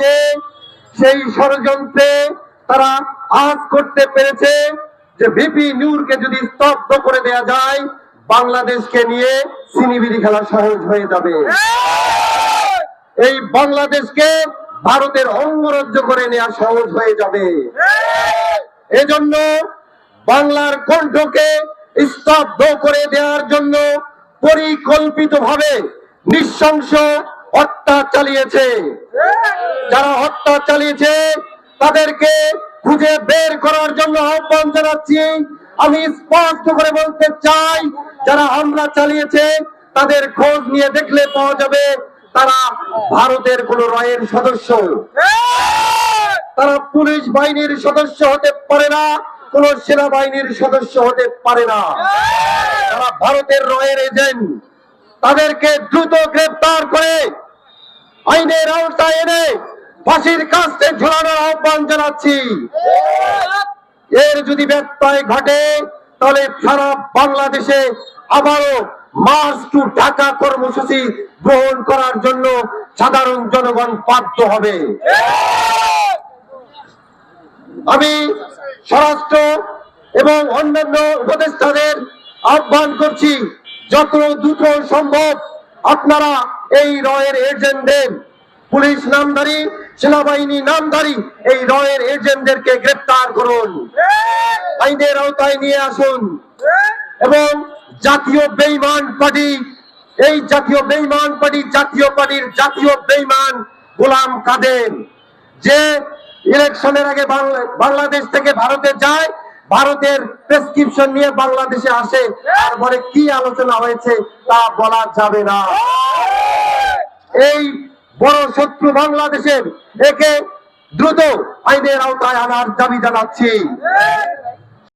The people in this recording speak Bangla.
যে সেই ষড়যন্ত্রে তারা আজ করতে পেরেছে যে ভিপি নূরকে যদি স্তব্ধ করে দেয়া যায়, বাংলাদেশকে নিয়ে সিনিবিরি খেলা সহজ হয়ে যাবে। এই বাংলাদেশকে ভারতের অঙ্গরাজ্য করে নেওয়া সহজ হয়ে যাবে। এজন্য বাংলার কণ্ঠকে স্তব্ধ করে দেওয়ার জন্য পরিকল্পিতভাবে নৃশংস হত্যা চালিয়েছে। যারা হত্যা চালিয়েছে, তাদেরকে খুঁজে বের করার জন্য আহ্বান জানাচ্ছি। আমি স্পষ্ট করে বলতে চাই, যারা হামলা চালিয়েছে, তাদের খোঁজ নিয়ে দেখলে পাওয়া যাবে, তারা ভারতের কোন রায়ের সদস্য। তারা পুলিশ বাহিনীর সদস্য হতে পারে না, কোন সেনাবাহিনীর সদস্য হতে পারে না। তারা ভারতের রয়ের এজেন্ট তাদেরকে দ্রুত গ্রেফতার করে আইনের আওতায় এনে ফাঁসির কাস্তে ঝোলানোর আহ্বান জানাচ্ছি। এর যদি ব্যত্যয় ঘটে, তাহলে সারা বাংলাদেশে আবারও মার্চ টু ঢাকা কর্মসূচি গ্রহণ করার জন্য সাধারণ জনগণ বাধ্য হবে। আমি স্বরাষ্ট্র এবং অন্যান্য উপদেষ্টাদের আহ্বান করছি যত দ্রুত সম্ভব আপনারা এই রয়ের এজেন্টদের, পুলিশ নামধারী, সেনাবাহিনী নামধারী, এই রয়ের এজেন্টদেরকে গ্রেপ্তার করুন। আইনের আওতায় নিয়ে আসুন। এবং জাতীয় বেইমান পার্টি, এই জাতীয় বেইমান পার্টি, জাতীয় পার্টির জাতীয় বেইমান গোলাম কাদের, যে ইলেকশনের আগে বাংলা- বাংলাদেশ থেকে ভারতে যায় ভারতের প্রেসক্রিপশন নিয়ে বাংলাদেশে আসে, তারপরে কি আলোচনা হয়েছে তা বলা যাবে না। এই বড় শত্রু বাংলাদেশের, একে দ্রুত আইনের আওতায় আনার দাবি জানাচ্ছি।